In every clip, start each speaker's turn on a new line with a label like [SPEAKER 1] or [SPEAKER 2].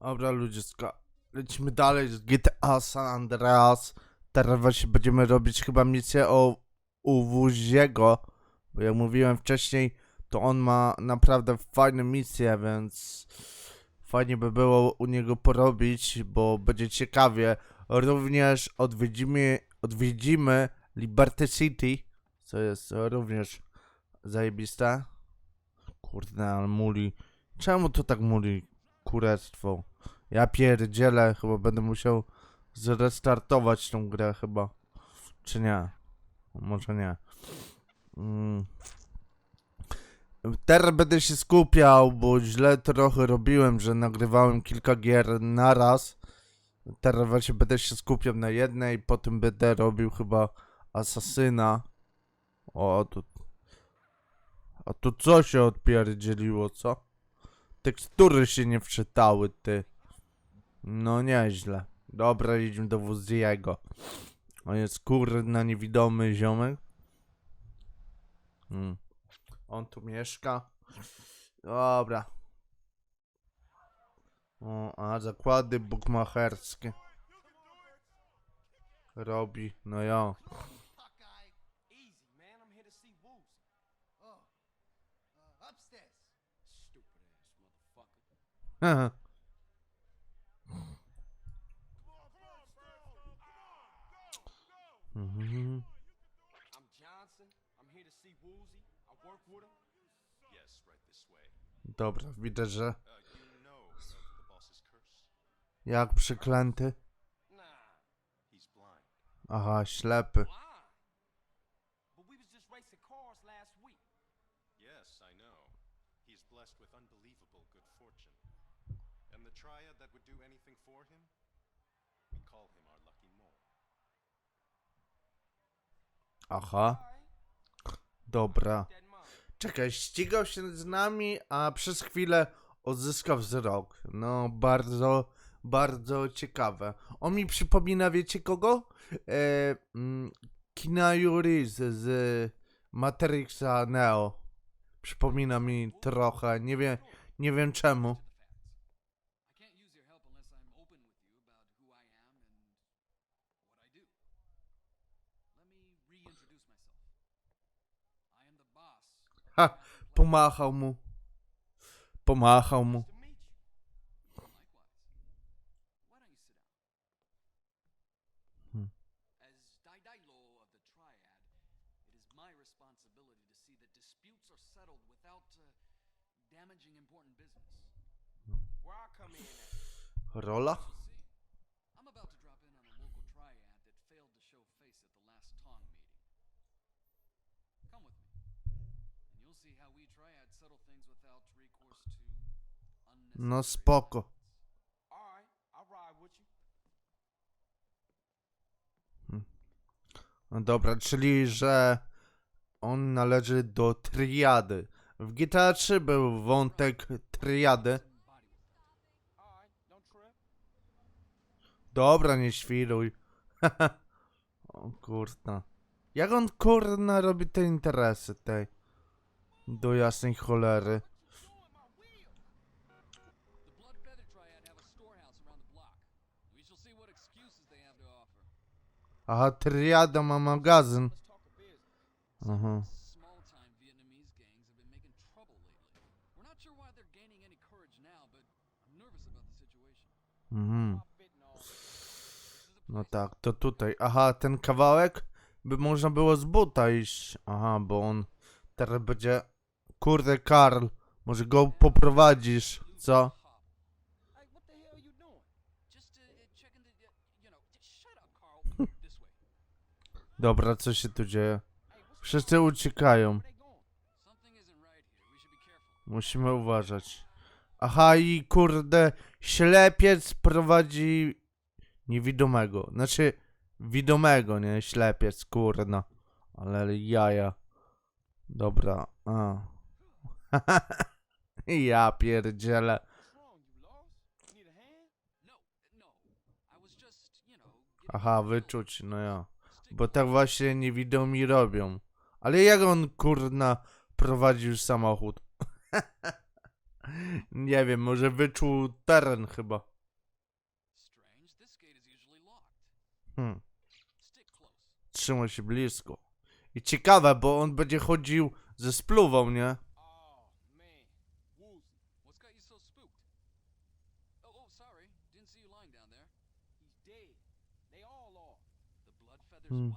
[SPEAKER 1] Dobra ludziska, lecimy dalej z GTA San Andreas. Teraz właśnie będziemy robić chyba misję o u Wuziego, bo jak mówiłem wcześniej, to on ma naprawdę fajne misje, więc fajnie by było u niego porobić, bo będzie ciekawie. Również odwiedzimy, odwiedzimy Liberty City, co jest również zajebiste. Kurde, ale muli. Czemu to tak muli? Kurestwo. Ja pierdzielę, chyba będę musiał zrestartować tą grę chyba. Czy nie? Może nie. Mm. Teraz będę się skupiał, bo źle trochę robiłem, że nagrywałem kilka gier naraz. Teraz właśnie będę się skupiał na jednej, potem będę robił chyba Asasyna. O, tu... A tu co się odpierdzieliło, co? Tekstury się nie wczytały, ty. No nieźle. Dobra, idźmy do Wuziego. On jest kurna niewidomy ziomek. Hmm. On tu mieszka. Dobra. O, a zakłady bukmacherskie. Robi, no ja. Mhm.
[SPEAKER 2] I'm Johnson. I'm here to see Woozy. I work with him.
[SPEAKER 3] Yes, right this way.
[SPEAKER 1] Dobra, widać, że jak
[SPEAKER 3] blind.
[SPEAKER 1] Aha, ślepy. Aha, dobra. Czekaj, ścigał się z nami, a przez chwilę odzyskał wzrok. No, bardzo, bardzo ciekawe. On mi przypomina, wiecie kogo? E, mm, Keanu Reeves z Matrixa Neo. Przypomina mi trochę, nie wiem, nie wiem czemu. Pomachał. Pomachał mu.
[SPEAKER 2] To
[SPEAKER 1] No spoko.
[SPEAKER 2] You.
[SPEAKER 1] No dobra, czyli że on należy do triady. W GTA 3 był wątek triady. Dobra, nie świruj. o kurna. Jak on kurna robi te interesy tej? Do jasnej cholery.
[SPEAKER 4] I'm nervous about the situation.
[SPEAKER 1] Mhm. No tak, to tutaj. Aha, ten kawałek by można było z buta iść. Aha, bo on teraz będzie... Kurde, Karl, może go poprowadzisz, co?
[SPEAKER 2] Hey, what the hell are you doing?
[SPEAKER 4] Just uh, checking the, uh, you know, just shut up, Carl. this way.
[SPEAKER 1] Dobra, co się tu dzieje? Wszyscy uciekają. Musimy uważać. Aha, i kurde, ślepiec prowadzi niewidomego. Znaczy, widomego, nie? Ślepiec, kurna. Ale jaja. Dobra, a. ja pierdzielę. Aha, wyczuć, no ja. Bo tak właśnie niewidomi robią. Ale jak on kurna prowadził samochód? Nie wiem, może wyczuł teren chyba. Hmm. Trzyma się blisko. I ciekawe, bo on będzie chodził ze spluwą, nie? Hmm.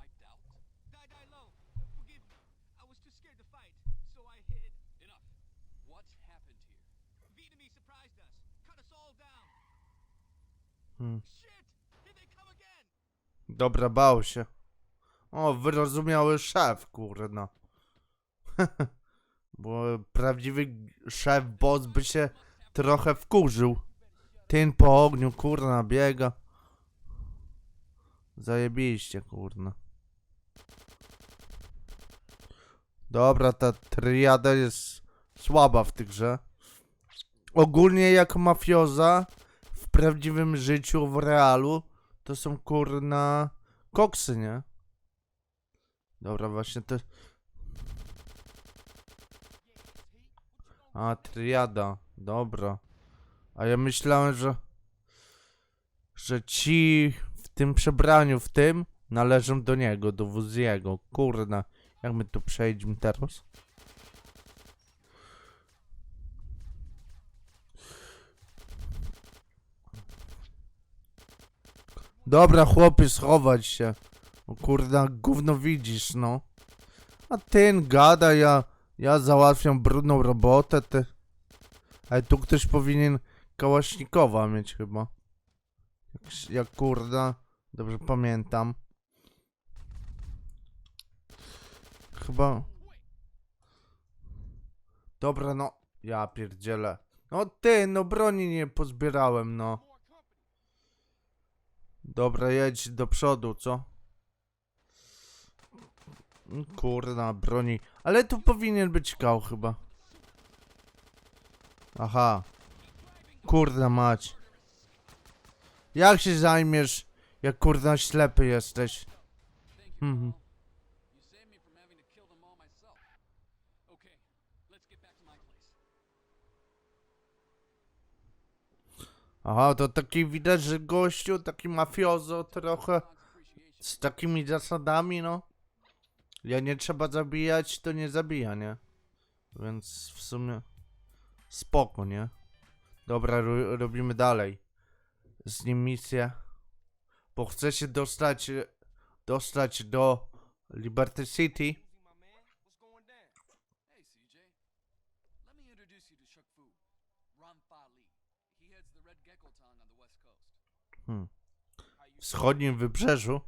[SPEAKER 1] Hmm. Dobra, bał się. O, wyrozumiały szef, kurna. Bo prawdziwy szef, boss by się trochę wkurzył. Ten po ogniu, kurna, biega. Zajebiście, kurna. Dobra, ta triada jest słaba w tej grze. Ogólnie jako mafioza w prawdziwym życiu, w realu, to są kurna koksy, nie? Dobra, właśnie to... A, triada. Dobra. A ja myślałem, że... Że ci tym przebraniu, w tym, należą do niego, do Wuziego. Kurna. Jak my tu przejdźmy teraz? Dobra, chłopie, schować się. O kurna, gówno widzisz, no. A ten gada, ja, ja załatwiam brudną robotę, ty. Ale tu ktoś powinien kałasznikowa mieć chyba. Jak, jak kurna, dobrze pamiętam. Chyba... Dobra, no. Ja pierdzielę. No ty, no broni nie pozbierałem, no. Dobra, jedź do przodu, co? Mm, Kurna, broni. Ale tu powinien być kał chyba. Aha. Kurna mać. Jak się zajmiesz, jak kurna ślepy jesteś? Mhm. Aha, to taki widać, że gościu, taki mafiozo trochę z takimi zasadami, no. Ja nie trzeba zabijać, to nie zabija, nie? Więc w sumie spoko, nie? Dobra, ro robimy dalej. Z nim misję. Bo chcę się dostać, e, dostać do Liberty City. Hmm. Wschodnim wybrzeżu.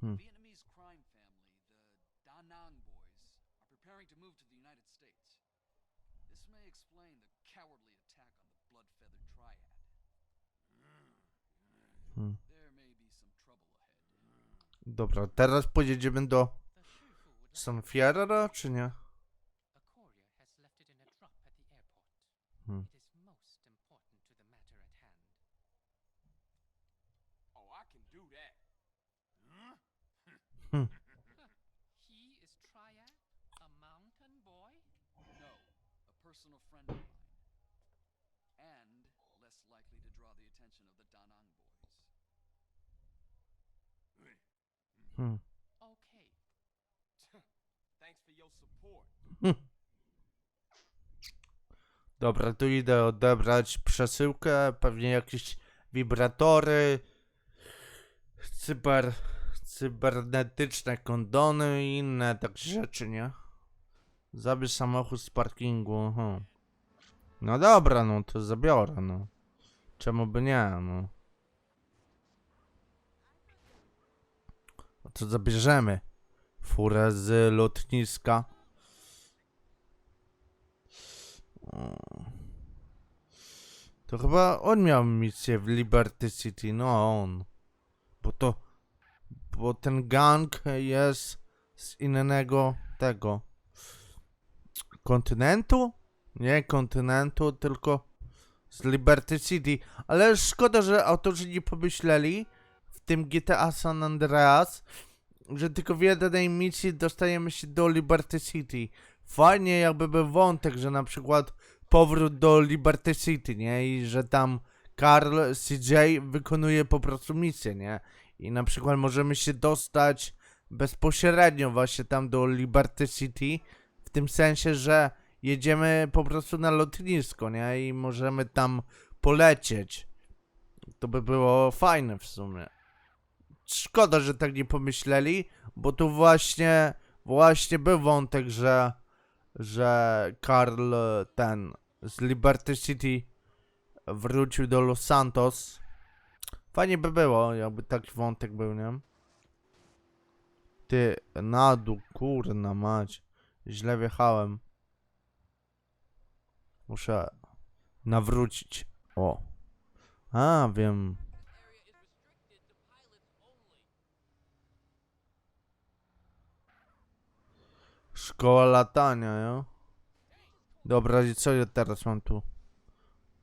[SPEAKER 1] Hmm.
[SPEAKER 4] Preparing to explain cowardly attack on the blood feathered triad.
[SPEAKER 1] Hmm. Dobra, teraz pojedziemy do San Fierro, czy nie? Hmm.
[SPEAKER 2] Support.
[SPEAKER 1] Dobra, tu idę odebrać przesyłkę, pewnie jakieś wibratory, cyber, cybernetyczne kondony i inne tak rzeczy, nie? Zabierz samochód z parkingu, aha. No dobra, no to zabiorę, no. Czemu by nie, no. To zabierzemy furę z lotniska. To chyba on miał misję w Liberty City, no on. Bo to, bo ten gang jest z innego tego kontynentu? Nie kontynentu, tylko z Liberty City. Ale szkoda, że autorzy nie pomyśleli tym GTA San Andreas, że tylko w jednej misji dostajemy się do Liberty City. Fajnie jakby był wątek, że na przykład powrót do Liberty City, nie? I że tam Carl CJ wykonuje po prostu misję, nie? I na przykład możemy się dostać bezpośrednio właśnie tam do Liberty City, w tym sensie, że jedziemy po prostu na lotnisko, nie? I możemy tam polecieć. To by było fajne w sumie. Szkoda, że tak nie pomyśleli, bo tu właśnie, właśnie był wątek, że, że Karl e, ten z Liberty City wrócił do Los Santos. Fajnie by było, jakby taki wątek był, nie? Ty, na dół, kurna mać. Źle wjechałem. Muszę nawrócić. O. A, wiem. Szkoła latania, jo? Dobra, i co ja teraz mam tu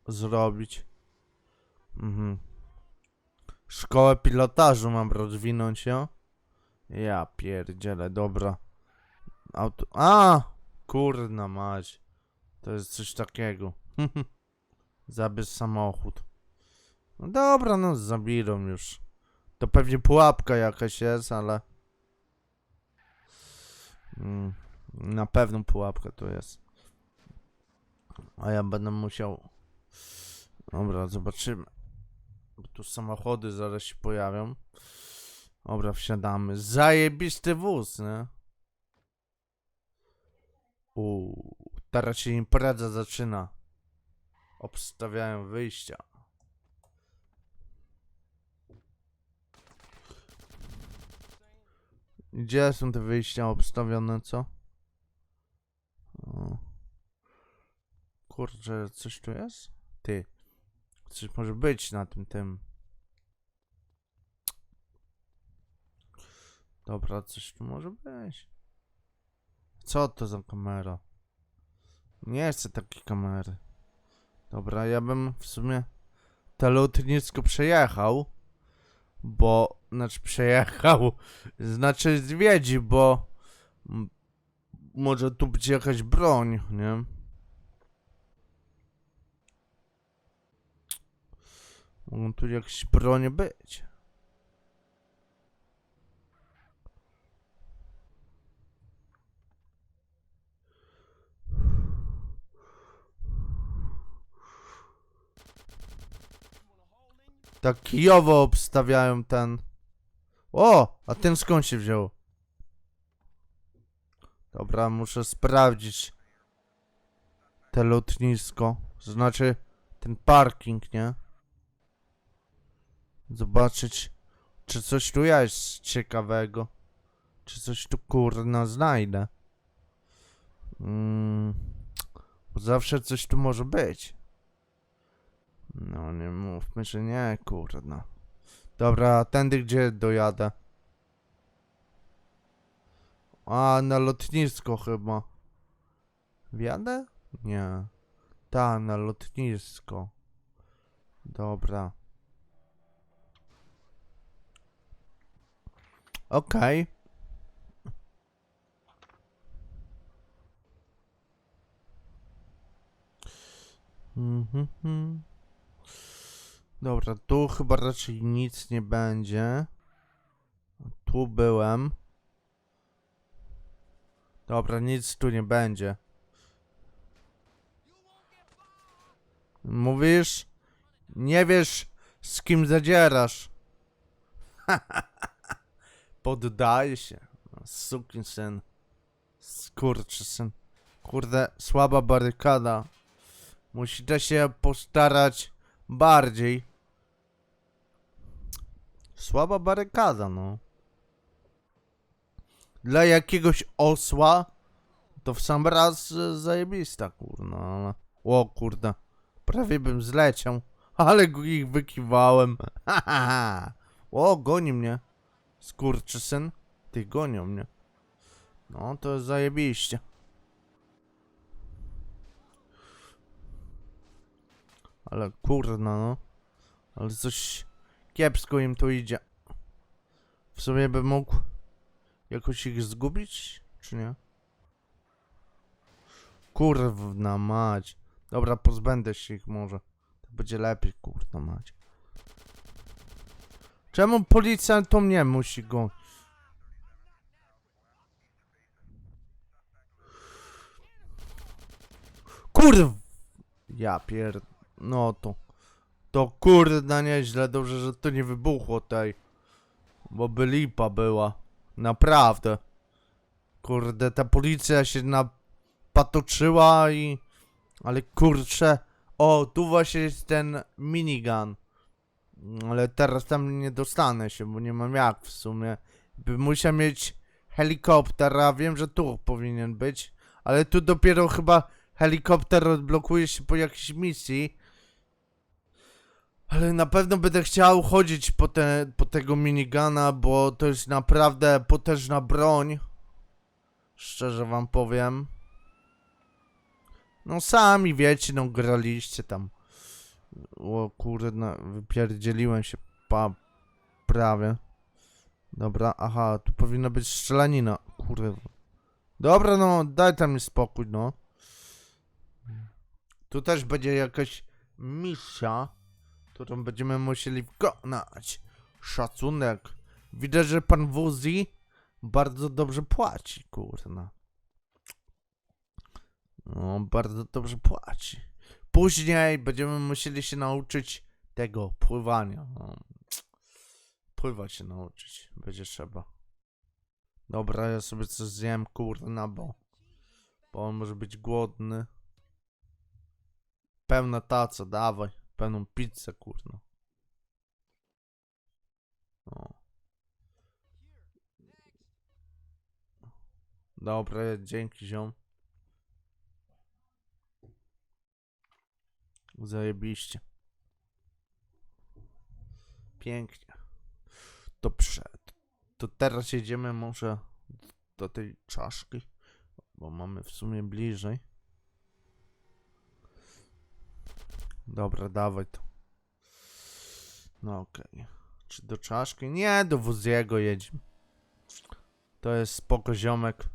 [SPEAKER 1] zrobić? Mhm. Szkołę pilotażu mam rozwinąć, jo? Ja pierdzielę, dobra. Auto... A! Kurna mać. To jest coś takiego. Zabierz samochód. No dobra, no zabierą już. To pewnie pułapka jakaś jest, ale... Mm, na pewno pułapka to jest. A ja będę musiał... Dobra, zobaczymy. Bo tu samochody zaraz się pojawią. Dobra, wsiadamy. Zajebisty wóz, nie? Uuu, teraz się impreza zaczyna. Obstawiają wyjścia. Gdzie są te wyjścia obstawione, co? Kurczę, coś tu jest? Ty. Coś może być na tym tym. Dobra, coś tu może być. Co to za kamera? Nie chcę takiej kamery. Dobra, ja bym w sumie to lotnisko przejechał. Bo, znaczy przejechał, znaczy zwiedzi, bo może tu być jakaś broń, nie? Mogą tu jakieś bronie być. Tak kijowo obstawiają ten. O! A ten skąd się wziął? Dobra, muszę sprawdzić. Te lotnisko. Znaczy, ten parking, nie? Zobaczyć, czy coś tu jest ciekawego. Czy coś tu kurna znajdę. Mm, bo zawsze coś tu może być. No nie mówmy, że nie, kurna. Dobra, tędy gdzie dojadę? A, na lotnisko chyba. Wjadę? Nie. Ta, na lotnisko. Dobra. Okej. Mhm. mhm. Dobra, tu chyba raczej nic nie będzie. Tu byłem. Dobra, nic tu nie będzie. Mówisz? Nie wiesz, z kim zadzierasz. Poddaje się. Sukin syn. Skurczysyn. Kurde, słaba barykada. Musicie się postarać bardziej. Słaba barykada, no. Dla jakiegoś osła to w sam raz e, zajebista, kurna. O kurde, prawie bym zleciał, ale ich wykiwałem. o, goni mnie. Skurczysyn. Ty gonią mnie. No, to jest zajebiście. Ale kurna, no. Ale coś kiepsko im tu idzie. W sumie bym mógł jakoś ich zgubić, czy nie? Kurna mać. Dobra, pozbędę się ich może. To będzie lepiej, kurwa mać. Czemu policjant to mnie musi go... Kurw! Ja pier... No to... To kurde nieźle, dobrze, że to nie wybuchło tej. Bo by lipa była. Naprawdę. Kurde, ta policja się napatoczyła i... Ale kurczę... O, tu właśnie jest ten minigun. Ale teraz tam nie dostanę się, bo nie mam jak w sumie. By musiał mieć helikopter, a wiem, że tu powinien być. Ale tu dopiero chyba helikopter odblokuje się po jakiejś misji. Ale na pewno będę chciał chodzić po, te, po tego minigana, bo to jest naprawdę potężna broń. Szczerze wam powiem. No sami wiecie, no graliście tam. O kurde, no, wypierdzieliłem się pa, prawie. Dobra, aha, tu powinna być strzelanina. Kurde. Dobra, no, daj tam mi spokój, no. Tu też będzie jakaś misja, którą będziemy musieli wykonać. Szacunek. Widać, że pan Wuzi bardzo dobrze płaci, kurna. No, bardzo dobrze płaci. Później będziemy musieli się nauczyć tego pływania. No. Pływać się nauczyć będzie trzeba. Dobra, ja sobie coś zjem, kurna, bo, bo on może być głodny. Pełna taca, dawaj. Pełną pizzę, kurna. O. Dobra, dzięki ziom. Zajebiście. Pięknie. Dobrze. To teraz jedziemy może do tej czaszki, bo mamy w sumie bliżej. Dobra, dawaj to. No okej. Czy do czaszki? Nie, do Wuziego jedziemy. To jest spoko ziomek.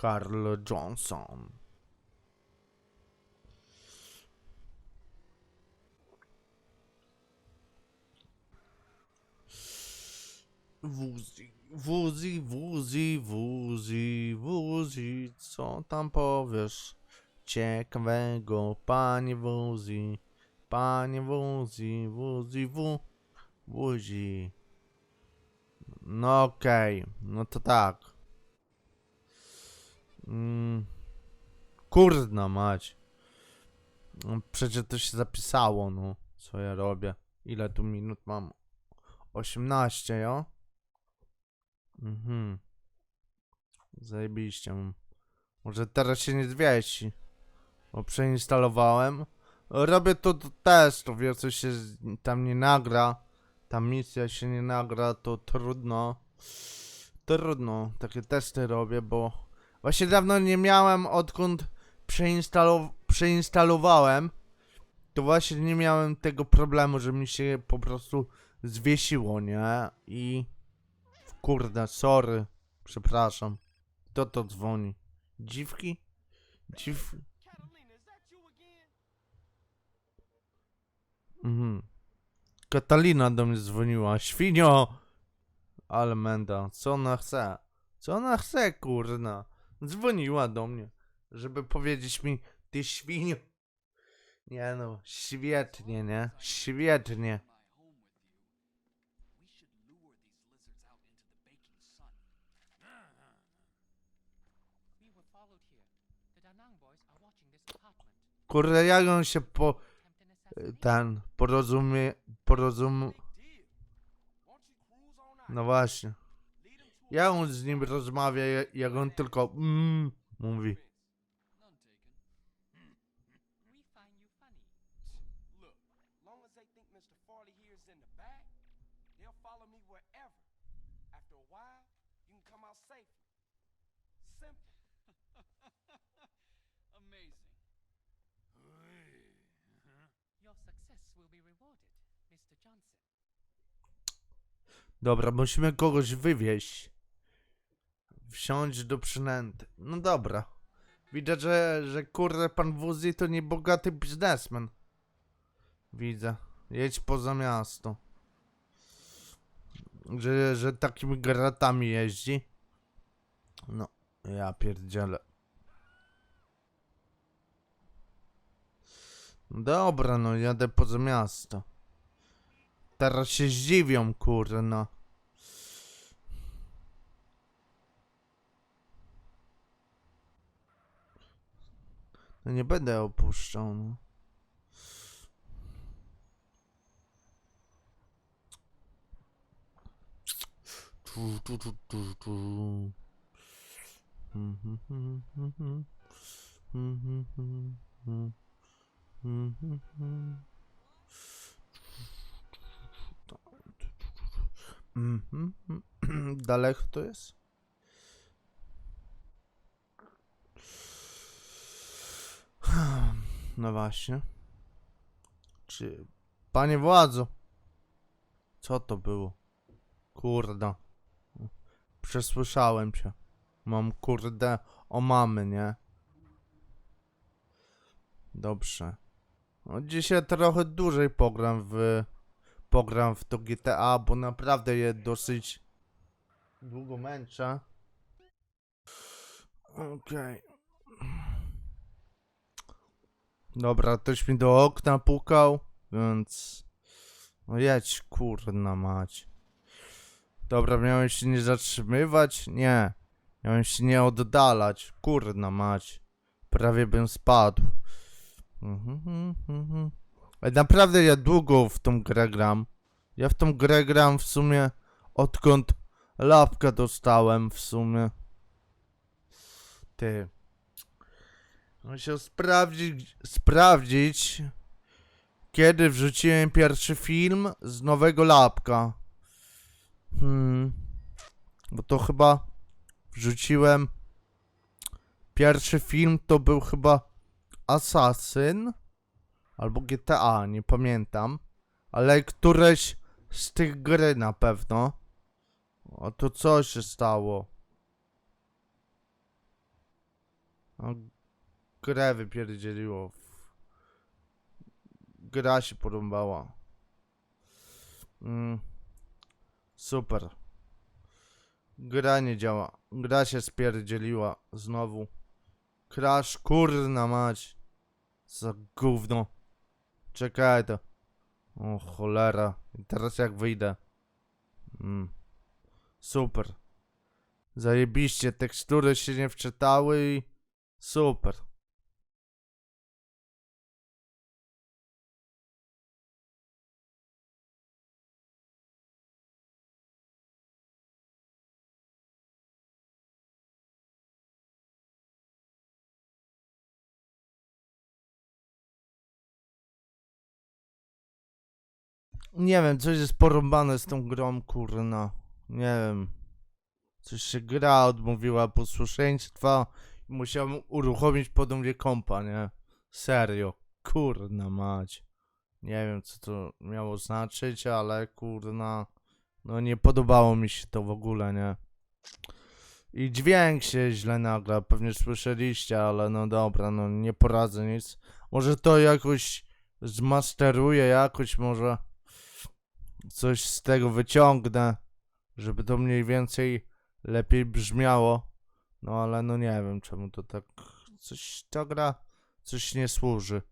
[SPEAKER 1] Carl Johnson. Wuzi, wuzi, wuzi, wuzi, wuzi, co tam powiesz? Ciekawego, panie wuzi, panie wuzi, wuzi, wu. No okej, no to tak. Mm. Kurna mać. No, Przecież to się zapisało, no. Co ja robię? Ile tu minut mam? 18, jo? Mhm. Zajebiście. Może teraz się nie zwieści. Bo przeinstalowałem. Robię to do testu, wie co się tam nie nagra. Ta misja się nie nagra, to trudno. Trudno. Takie testy robię, bo właśnie dawno nie miałem odkąd przeinstalow przeinstalowałem. To właśnie nie miałem tego problemu, że mi się po prostu zwiesiło, nie? I Kurde, sorry. Przepraszam. Kto to dzwoni? Dziwki? Dziw... Mhm. Katalina do mnie dzwoniła. Świnio! Ale menda. Co ona chce? Co ona chce, kurna? Dzwoniła do mnie, żeby powiedzieć mi, ty świnio. Nie no, świetnie, nie? Świetnie. Kurde, jak on się po... Ten... porozumie... porozum... No właśnie. Ja on z nim rozmawia, jak on tylko mm, mówi.
[SPEAKER 2] After a while, you can come out safely. Simple.
[SPEAKER 1] Dobra, musimy kogoś wywieźć. Wsiąść do przynęty. No dobra. Widać, że, że kurde pan Wuzi to nie bogaty biznesmen. Widzę. Jedź poza miasto. Że, że takimi gratami jeździ. No, ja pierdzielę. Dobra, no jadę poza miasto. Teraz się zdziwią, kurna. No nie będę opuszczał, no. Mhm, Daleko to jest? No właśnie. Czy... Panie władzo! Co to było? Kurde. Przesłyszałem się. Mam kurde o mamy, nie? Dobrze. No dzisiaj trochę dłużej pogram w... Pogram w to GTA, bo naprawdę je dosyć... Długo męczę. Okej. Dobra, ktoś mi do okna pukał, więc... No jedź, kurna mać. Dobra, miałem się nie zatrzymywać? Nie. Miałem się nie oddalać. Kurna mać. Prawie bym spadł. Mhm, mhm, mhm. Naprawdę ja długo w tą grę gram. Ja w tą grę gram w sumie odkąd lapka dostałem w sumie. Ty. Musiał sprawdzić, sprawdzić, kiedy wrzuciłem pierwszy film z nowego lapka. Hmm. Bo to chyba wrzuciłem. Pierwszy film to był chyba Assassin albo GTA, nie pamiętam. Ale któreś z tych gry na pewno. O to co się stało? O, grę wypierdzieliło. Gra się porąbała. Mm. Super. Gra nie działa. Gra się spierdzieliła znowu. Crash, kurna mać. Za gówno. Czekaj to. O cholera. I teraz jak wyjdę. Mm. Super. Zajebiście. Tekstury się nie wczytały i... Super. Nie wiem, coś jest porąbane z tą grą, kurna. Nie wiem. Coś się gra odmówiła posłuszeństwa i musiałem uruchomić ponownie kompa, nie? Serio. Kurna mać. Nie wiem, co to miało znaczyć, ale kurna... No nie podobało mi się to w ogóle, nie? I dźwięk się źle nagra, pewnie słyszeliście, ale no dobra, no nie poradzę nic. Może to jakoś zmasteruję, jakoś może coś z tego wyciągnę, żeby to mniej więcej lepiej brzmiało. No ale no nie wiem czemu to tak coś ta gra coś nie służy.